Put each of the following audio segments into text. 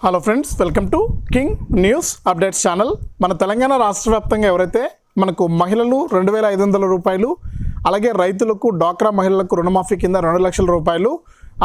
Hello friends welcome to king news updates channel మన తెలంగాణ రాష్ట్ర వ్యాప్తంగా ఎవరైతే మనకు మహిళలు రెండు వేల ఐదు వందల రూపాయలు అలాగే రైతులకు డ్వాక్రా మహిళలకు రుణమాఫీ కింద రెండు లక్షల రూపాయలు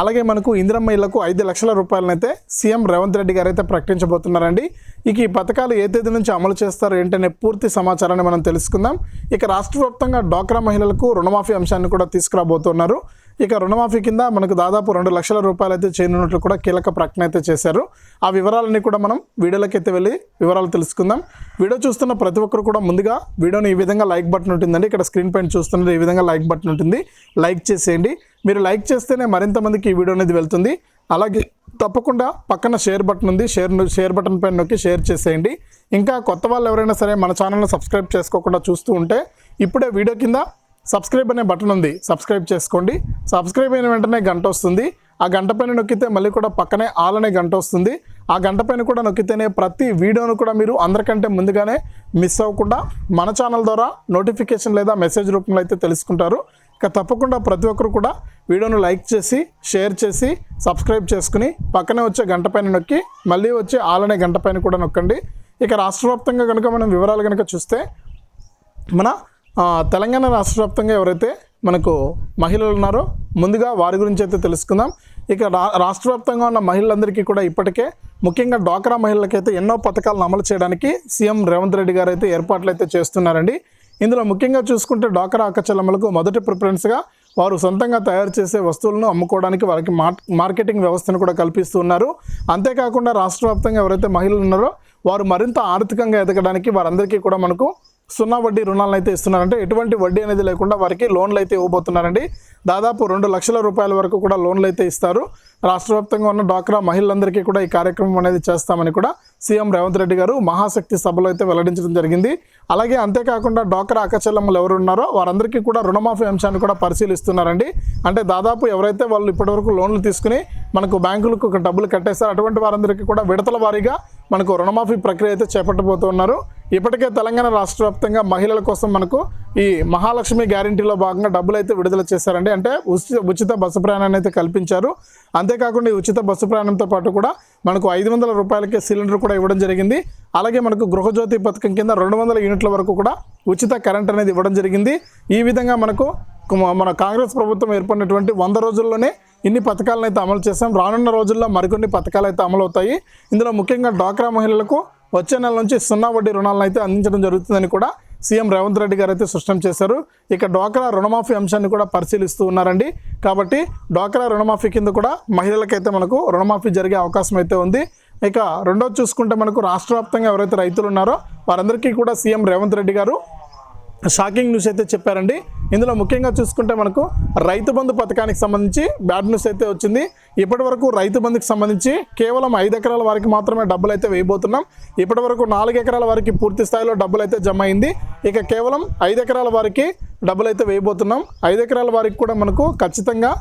అలాగే మనకు ఇందిరమ్మ ఇళ్ళకు ఐదు లక్షల రూపాయలనైతే సీఎం రేవంత్ రెడ్డి గారు అయితే ప్రకటించబోతున్నారండి. ఇక ఈ పథకాలు ఏ తేదీ నుంచి అమలు చేస్తారో ఏంటనే పూర్తి సమాచారాన్ని మనం తెలుసుకుందాం. ఇక రాష్ట్ర వ్యాప్తంగా డ్వాక్రా మహిళలకు రుణమాఫీ అంశాన్ని కూడా తీసుకురాబోతున్నారు. ఇక రుణమాఫీ కింద మనకు దాదాపు రెండు లక్షల రూపాయలు అయితే చేరినట్లు కూడా కీలక ప్రకటన అయితే చేశారు. ఆ వివరాలన్నీ కూడా మనం వీడియోలోకి అయితే వెళ్ళి వివరాలు తెలుసుకుందాం. వీడియో చూస్తున్న ప్రతి ఒక్కరు కూడా ముందుగా వీడియోని ఈ విధంగా లైక్ బటన్ ఉంటుందండి. ఇక్కడ స్క్రీన్ పైన చూస్తున్నది ఈ విధంగా లైక్ బటన్ ఉంటుంది. లైక్ చేసేయండి. మీరు లైక్ చేస్తేనే మరింత మందికి ఈ వీడియో అనేది వెళ్తుంది. అలాగే తప్పకుండా పక్కన షేర్ బటన్ ఉంది. షేర్ షేర్ బటన్ పైన నొక్కి షేర్ చేసేయండి. ఇంకా కొత్త వాళ్ళు ఎవరైనా సరే మన ఛానల్ని సబ్స్క్రైబ్ చేసుకోకుండా చూస్తూ ఉంటే ఇప్పుడే వీడియో కింద సబ్స్క్రైబ్ అనే బటన్ ఉంది సబ్స్క్రైబ్ చేసుకోండి. సబ్స్క్రైబ్ అయిన వెంటనే గంట వస్తుంది. ఆ గంట పైన నొక్కితే మళ్ళీ కూడా పక్కనే ఆల్ అనే గంట వస్తుంది. ఆ గంట పైన కూడా నొక్కితేనే ప్రతి వీడియోను కూడా మీరు అందరికంటే ముందుగానే మిస్ అవ్వకుండా మన ఛానల్ ద్వారా నోటిఫికేషన్ లేదా మెసేజ్ రూపంలో అయితే తెలుసుకుంటారు. ఇక తప్పకుండా ప్రతి ఒక్కరు కూడా వీడియోను లైక్ చేసి షేర్ చేసి సబ్స్క్రైబ్ చేసుకుని పక్కనే వచ్చే గంట పైన నొక్కి మళ్ళీ వచ్చే ఆల్ అనే గంట పైన కూడా నొక్కండి. ఇక రాష్ట్ర వ్యాప్తంగా కనుక మనం వివరాలు కనుక చూస్తే మన తెలంగాణ రాష్ట్ర వ్యాప్తంగా ఎవరైతే మనకు మహిళలు ఉన్నారో ముందుగా వారి గురించి అయితే తెలుసుకుందాం. ఇక రా రాష్ట్ర వ్యాప్తంగా ఉన్న మహిళలందరికీ కూడా ఇప్పటికే ముఖ్యంగా డ్వాక్రా మహిళలకైతే ఎన్నో పథకాలను అమలు చేయడానికి సీఎం రేవంత్ రెడ్డి గారు అయితే ఏర్పాట్లు అయితే చేస్తున్నారండి. ఇందులో ముఖ్యంగా చూసుకుంటే డ్వాక్రా అక్కచెల్లమ్మలకు మొదటి ప్రిఫరెన్స్గా వారు సొంతంగా తయారు చేసే వస్తువులను అమ్ముకోవడానికి వారికి మార్కెటింగ్ వ్యవస్థను కూడా కల్పిస్తూ ఉన్నారు. అంతేకాకుండా రాష్ట్ర వ్యాప్తంగా ఎవరైతే మహిళలు ఉన్నారో వారు మరింత ఆర్థికంగా ఎదగడానికి వారందరికీ కూడా మనకు సున్నా వడ్డీ రుణాలను అయితే ఇస్తున్నారంటే ఎటువంటి వడ్డీ అనేది లేకుండా వారికి లోన్లు అయితే ఇవ్వబోతున్నారండి. దాదాపు రెండు లక్షల రూపాయల వరకు కూడా లోన్లు అయితే ఇస్తారు. రాష్ట్ర వ్యాప్తంగా ఉన్న డాక్రా మహిళలందరికీ కూడా ఈ కార్యక్రమం అనేది చేస్తామని కూడా సీఎం రేవంత్ రెడ్డి గారు మహాశక్తి సభలో అయితే వెల్లడించడం జరిగింది. అలాగే అంతేకాకుండా డాక్రా అక్కచెల్లమ్మలు ఎవరు ఉన్నారో వారందరికీ కూడా రుణమాఫీ అంశాన్ని కూడా పరిశీలిస్తున్నారండి. అంటే దాదాపు ఎవరైతే వాళ్ళు ఇప్పటివరకు లోన్లు తీసుకుని మనకు బ్యాంకులకు ఒక డబ్బులు కట్టేస్తారో అటువంటి వారందరికీ కూడా విడతల వారీగా మనకు రుణమాఫీ ప్రక్రియ అయితే చేపట్టబోతున్నారు. ఇప్పటికే తెలంగాణ రాష్ట్ర వ్యాప్తంగా మహిళల కోసం మనకు ఈ మహాలక్ష్మి గ్యారంటీలో భాగంగా డబ్బులు అయితే విడుదల చేశారండి. అంటే ఉచిత ఉచిత బస్సు ప్రయాణాన్ని అయితే కల్పించారు. అంతేకాకుండా ఈ ఉచిత బస్సు ప్రయాణంతో పాటు కూడా మనకు ఐదు వందల రూపాయలకే సిలిండర్ కూడా ఇవ్వడం జరిగింది. అలాగే మనకు గృహజ్యోతి పథకం కింద రెండు వందల యూనిట్ల వరకు కూడా ఉచిత కరెంట్ అనేది ఇవ్వడం జరిగింది. ఈ విధంగా మనకు మన కాంగ్రెస్ ప్రభుత్వం ఏర్పడినటువంటి వంద రోజుల్లోనే ఇన్ని పథకాలను అయితే అమలు చేశాం. రానున్న రోజుల్లో మరికొన్ని పథకాలు అయితే అమలు అవుతాయి ఇందులో ముఖ్యంగా డ్వాక్రా మహిళలకు వచ్చే నెల నుంచి సున్నా వడ్డీ రుణాలను అయితే అందించడం జరుగుతుందని కూడా సీఎం రేవంత్ రెడ్డి గారు అయితే స్పష్టం చేశారు. ఇక డ్వాక్రా రుణమాఫీ అంశాన్ని కూడా పరిశీలిస్తూ ఉన్నారండి. కాబట్టి డ్వాక్రా రుణమాఫీ కింద కూడా మహిళలకైతే మనకు రుణమాఫీ జరిగే అవకాశం అయితే ఉంది. ఇక రెండోది చూసుకుంటే మనకు రాష్ట్ర వ్యాప్తంగా ఎవరైతే రైతులు ఉన్నారో వారందరికీ కూడా సీఎం రేవంత్ రెడ్డి గారు షాకింగ్ న్యూస్ అయితే చెప్పారండి. ఇందులో ముఖ్యంగా చూసుకుంటే మనకు రైతు బంధు పథకానికి సంబంధించి బ్యాడ్ న్యూస్ అయితే వచ్చింది. ఇప్పటి వరకు రైతు బంధుకి సంబంధించి కేవలం ఐదు ఎకరాల వారికి మాత్రమే డబ్బులు అయితే వేయబోతున్నాం. ఇప్పటి వరకు నాలుగు ఎకరాల వారికి పూర్తి స్థాయిలో డబ్బులు అయితే జమ అయింది. ఇక కేవలం ఐదు ఎకరాల వారికి డబ్బులు అయితే వేయబోతున్నాం. ఐదు ఎకరాల వారికి కూడా మనకు ఖచ్చితంగా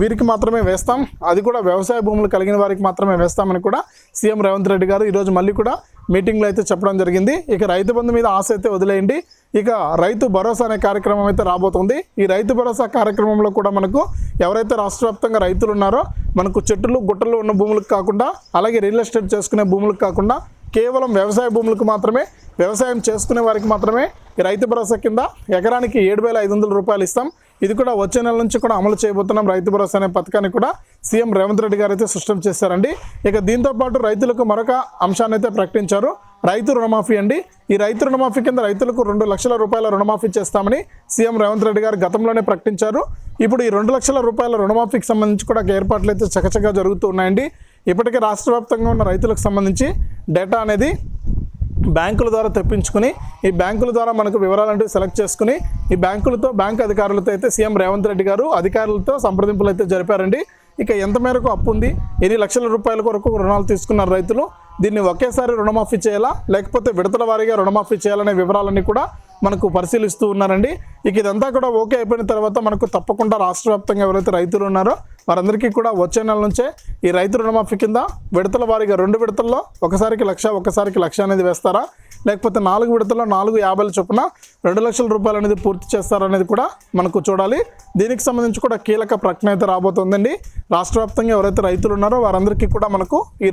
వీరికి మాత్రమే వేస్తాం. అది కూడా వ్యవసాయ భూములు కలిగిన వారికి మాత్రమే వేస్తామని కూడా సీఎం రేవంత్ రెడ్డి గారు ఈరోజు మళ్ళీ కూడా మీటింగ్లో అయితే చెప్పడం జరిగింది. ఇక రైతు బంధు మీద ఆశ అయితే వదిలేయండి. ఇక రైతు భరోసా అనే కార్యక్రమం అయితే రాబోతుంది. ఈ రైతు భరోసా కార్యక్రమంలో కూడా మనకు ఎవరైతే రాష్ట్ర వ్యాప్తంగా రైతులు ఉన్నారో మనకు చెట్టులు గుట్టలు ఉన్న భూములకు కాకుండా అలాగే రియల్ ఎస్టేట్ చేసుకునే భూములకు కాకుండా కేవలం వ్యవసాయ భూములకు మాత్రమే వ్యవసాయం చేసుకునే వారికి మాత్రమే ఈ రైతు భరోసా కింద ఎకరానికి ఏడు వేల ఐదు వందల రూపాయలు ఇస్తాం. ఇది కూడా వచ్చే నెల నుంచి కూడా అమలు చేయబోతున్నాం. రైతు భరోసా అనే పథకాన్ని కూడా సీఎం రేవంత్ రెడ్డి గారు అయితే స్పష్టం చేశారండి. ఇక దీంతో పాటు రైతులకు మరొక అంశాన్ని అయితే ప్రకటించారు. రైతు రుణమాఫీ అండి. ఈ రైతు రుణమాఫీ కింద రైతులకు రెండు లక్షల రూపాయల రుణమాఫీ చేస్తామని సీఎం రేవంత్ రెడ్డి గారు గతంలోనే ప్రకటించారు. ఇప్పుడు ఈ రెండు లక్షల రూపాయల రుణమాఫీకి సంబంధించి కూడా ఏర్పాట్లు అయితే చకచకా జరుగుతూ ఉన్నాయండి. ఇప్పటికే రాష్ట్ర వ్యాప్తంగా ఉన్న రైతులకు సంబంధించి డేటా అనేది బ్యాంకుల ద్వారా తెప్పించుకుని ఈ బ్యాంకుల ద్వారా మనకు వివరాలంటూ సెలెక్ట్ చేసుకుని ఈ బ్యాంకులతో బ్యాంక్ అధికారులతో అయితే సీఎం రేవంత్ రెడ్డి గారు అధికారులతో సంప్రదింపులు అయితే జరిపారండి. ఇక ఎంత మేరకు అప్పు ఉంది? ఎన్ని లక్షల రూపాయల కొరకు రుణాలు తీసుకున్నారు రైతులు? దీన్ని ఒకేసారి రుణమాఫీ చేయాలా? లేకపోతే విడతల వారీగా రుణమాఫీ చేయాలనే వివరాలన్నీ కూడా మనకు పరిశీలిస్తూ ఉన్నారండి. ఇక ఇదంతా కూడా ఓకే అయిపోయిన తర్వాత మనకు తప్పకుండా రాష్ట్ర వ్యాప్తంగా ఎవరైతే రైతులు ఉన్నారో వారందరికీ కూడా వచ్చే నెల నుంచే ఈ రైతు రుణమాఫీ కింద విడతల వారీగా రెండు విడతల్లో ఒకసారికి లక్ష ఒకసారికి లక్ష అనేది వేస్తారా? లేకపోతే నాలుగు విడతల్లో నాలుగు యాభైల చొప్పున రెండు లక్షల రూపాయలు అనేది పూర్తి చేస్తారనేది కూడా మనకు చూడాలి. దీనికి సంబంధించి కూడా కీలక ప్రకటన అయితే రాబోతుందండి. రాష్ట్ర వ్యాప్తంగా ఎవరైతే రైతులు ఉన్నారో వారందరికీ కూడా మనకు ఈ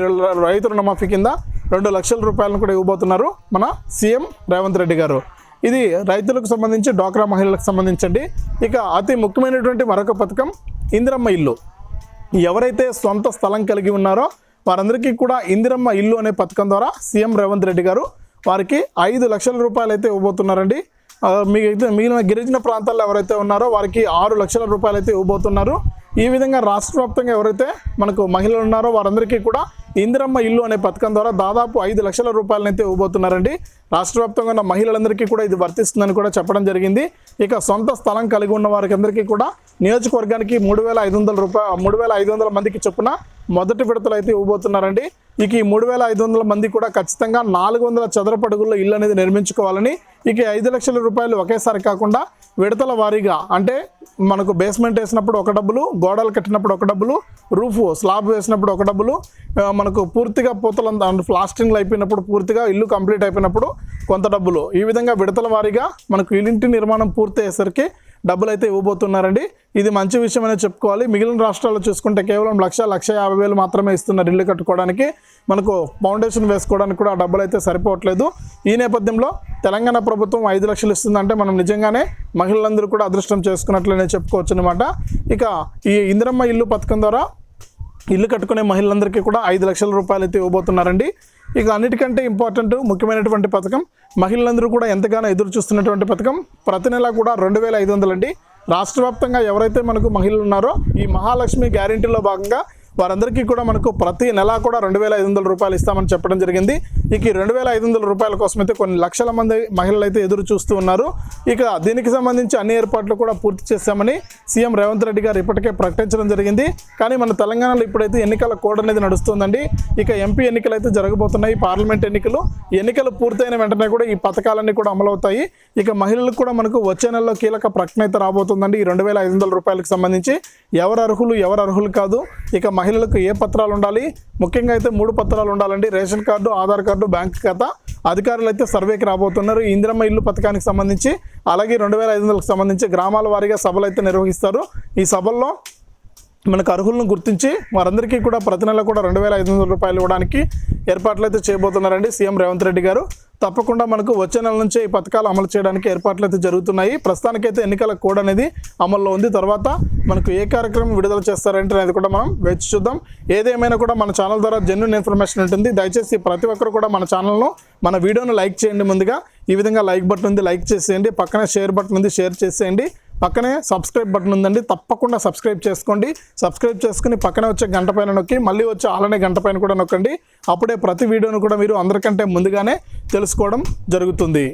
రైతు రుణమాఫీ కింద రెండు లక్షల రూపాయలను కూడా ఇవ్వబోతున్నారు మన సీఎం రేవంత్ రెడ్డి గారు. ఇది రైతులకు సంబంధించి డ్వాక్రా మహిళలకు సంబంధించండి. ఇక అతి ముఖ్యమైనటువంటి మరొక పథకం ఇందిరమ్మ ఇల్లు. ఎవరైతే సొంత స్థలం కలిగి ఉన్నారో వారందరికీ కూడా ఇందిరమ్మ ఇల్లు అనే పథకం ద్వారా సీఎం రేవంత్ రెడ్డి గారు వారికి ఐదు లక్షల రూపాయలు అయితే ఇవ్వబోతున్నారండి. మిగతా మిగిలిన గిరిజన ప్రాంతాల్లో ఎవరైతే ఉన్నారో వారికి ఆరు లక్షల రూపాయలు అయితే ఇవ్వబోతున్నారు. ఈ విధంగా రాష్ట్ర వ్యాప్తంగా ఎవరైతే మనకు మహిళలు ఉన్నారో వారందరికీ కూడా ఇందిరమ్మ ఇల్లు అనే పథకం ద్వారా దాదాపు ఐదు లక్షల రూపాయలనైతే ఇవ్వబోతున్నారండి. రాష్ట్ర వ్యాప్తంగా ఉన్న మహిళలందరికీ కూడా ఇది వర్తిస్తుందని కూడా చెప్పడం జరిగింది. ఇక సొంత స్థలం కలిగి ఉన్న వారికి అందరికీ కూడా నియోజకవర్గానికి మూడు వేల ఐదు వందల రూపాయ మూడు వేల ఐదు వందల మందికి చొప్పున మొదటి విడతలు అయితే ఇవ్వబోతున్నారండి. ఇక ఈ మూడు వేల ఐదు వందల మంది కూడా ఖచ్చితంగా నాలుగు వందల చదరపడుగుల్లో ఇల్లు అనేది నిర్మించుకోవాలని ఇక ఐదు లక్షల రూపాయలు ఒకేసారి కాకుండా విడతల వారీగా అంటే మనకు బేస్మెంట్ వేసినప్పుడు ఒక డబ్బులు గోడలు కట్టినప్పుడు ఒక డబ్బులు రూఫ్ స్లాబ్ వేసినప్పుడు ఒక డబ్బులు మనకు పూర్తిగా పూతలంతా ప్లాస్టింగ్లు అయిపోయినప్పుడు పూర్తిగా ఇల్లు కంప్లీట్ అయిపోయినప్పుడు కొంత డబ్బులు. ఈ విధంగా విడతల వారీగా మనకు ఇంటి నిర్మాణం పూర్తయ్యేసరికి డబ్బులు అయితే ఇవ్వబోతున్నారండి. ఇది మంచి విషయం అనేది చెప్పుకోవాలి. మిగిలిన రాష్ట్రాల్లో చూసుకుంటే కేవలం లక్ష లక్ష యాభై వేలు మాత్రమే ఇస్తున్నారు ఇల్లు కట్టుకోవడానికి. మనకు ఫౌండేషన్ వేసుకోవడానికి కూడా ఆ డబ్బులు అయితే సరిపోవట్లేదు. ఈ నేపథ్యంలో తెలంగాణ ప్రభుత్వం ఐదు లక్షలు ఇస్తుందంటే మనం నిజంగానే మహిళలందరూ కూడా అదృష్టం చేసుకున్నట్లనే చెప్పుకోవచ్చు అనమాట ఇక ఈ ఇందిరమ్మ ఇల్లు పథకం ద్వారా ఇల్లు కట్టుకునే మహిళలందరికీ కూడా ఐదు లక్షల రూపాయలు అయితే ఇవ్వబోతున్నారండి. ఇక అన్నిటికంటే ఇంపార్టెంట్ ముఖ్యమైనటువంటి పథకం మహిళలందరూ కూడా ఎంతగానో ఎదురు చూస్తున్నటువంటి పథకం ప్రతి నెల కూడా రెండు వేల ఐదు వందలండి. రాష్ట్ర వ్యాప్తంగా ఎవరైతే మనకు మహిళలు ఉన్నారో ఈ మహాలక్ష్మి గ్యారెంటీలో భాగంగా వారందరికీ కూడా మనకు ప్రతి నెల కూడా రెండు వేల ఐదు వందల రూపాయలు ఇస్తామని చెప్పడం జరిగింది. ఇక ఈ రెండు వేల ఐదు వందల రూపాయల కోసం అయితే కొన్ని లక్షల మంది మహిళలు అయితే ఎదురు చూస్తూ ఉన్నారు. ఇక దీనికి సంబంధించి అన్ని ఏర్పాట్లు కూడా పూర్తి చేశామని సీఎం రేవంత్ రెడ్డి గారు ఇప్పటికే ప్రకటించడం జరిగింది. కానీ మన తెలంగాణలో ఇప్పుడైతే ఎన్నికల కోడ్ అనేది నడుస్తుందండి. ఇక ఎంపీ ఎన్నికలు అయితే జరగబోతున్నాయి. పార్లమెంట్ ఎన్నికలు ఎన్నికలు పూర్తయిన వెంటనే కూడా ఈ పథకాలన్నీ కూడా అమలవుతాయి. ఇక మహిళలకు కూడా మనకు వచ్చే నెలలో కీలక ప్రకటన అయితే రాబోతుందండి. ఈ రెండు వేల ఐదు వందల రూపాయలకు సంబంధించి ఎవరు అర్హులు ఎవరు అర్హులు కాదు. ఇక మహిళ మహిళలకు ఏ పత్రాలు ఉండాలి? ముఖ్యంగా అయితే మూడు పత్రాలు ఉండాలండి. Ration card Aadhaar card bank ఖాతా. అధికారులు అయితే సర్వేకి రాబోతున్నారు. ఇందిరమ్మ ఇల్లు పథకానికి సంబంధించి అలాగే రెండు వేల ఐదు వందలకు సంబంధించి గ్రామాల వారీగా సభలు అయితే నిర్వహిస్తారు. ఈ సభల్లో మనకు అర్హులను గుర్తించి వారందరికీ కూడా ప్రతి నెల కూడా రెండు వేల ఐదు వందల రూపాయలు ఇవ్వడానికి ఏర్పాట్లు అయితే చేయబోతున్నారండి సీఎం రేవంత్ రెడ్డి గారు. తప్పకుండా మనకు వచ్చే నెల నుంచే ఈ పథకాలు అమలు చేయడానికి ఏర్పాట్లు అయితే జరుగుతున్నాయి. ప్రస్తుతానికైతే ఎన్నికల కోడ్ అనేది అమల్లో ఉంది. తర్వాత మనకు ఏ కార్యక్రమం విడుదల చేస్తారంటే అనేది కూడా మనం వేచి చూద్దాం. ఏదేమైనా కూడా మన ఛానల్ ద్వారా జెన్యున్ ఇన్ఫర్మేషన్ ఉంటుంది. దయచేసి ప్రతి ఒక్కరు కూడా మన ఛానల్ను మన వీడియోను లైక్ చేయండి ముందుగా. ఈ విధంగా లైక్ బటన్ ఉంది లైక్ చేసేయండి. పక్కన షేర్ బటన్ ఉంది షేర్ చేసేయండి. పక్కనే సబ్స్క్రైబ్ బటన్ ఉందండి. తప్పకుండా సబ్స్క్రైబ్ చేసుకోండి. సబ్స్క్రైబ్ చేసుకుని పక్కనే వచ్చే గంట పైన నొక్కి మళ్ళీ వచ్చే ఆలనే గంట పైన కూడా నొక్కండి. అప్పుడే ప్రతి వీడియోను కూడా మీరు అందరికంటే ముందుగానే తెలుసుకోవడం జరుగుతుంది.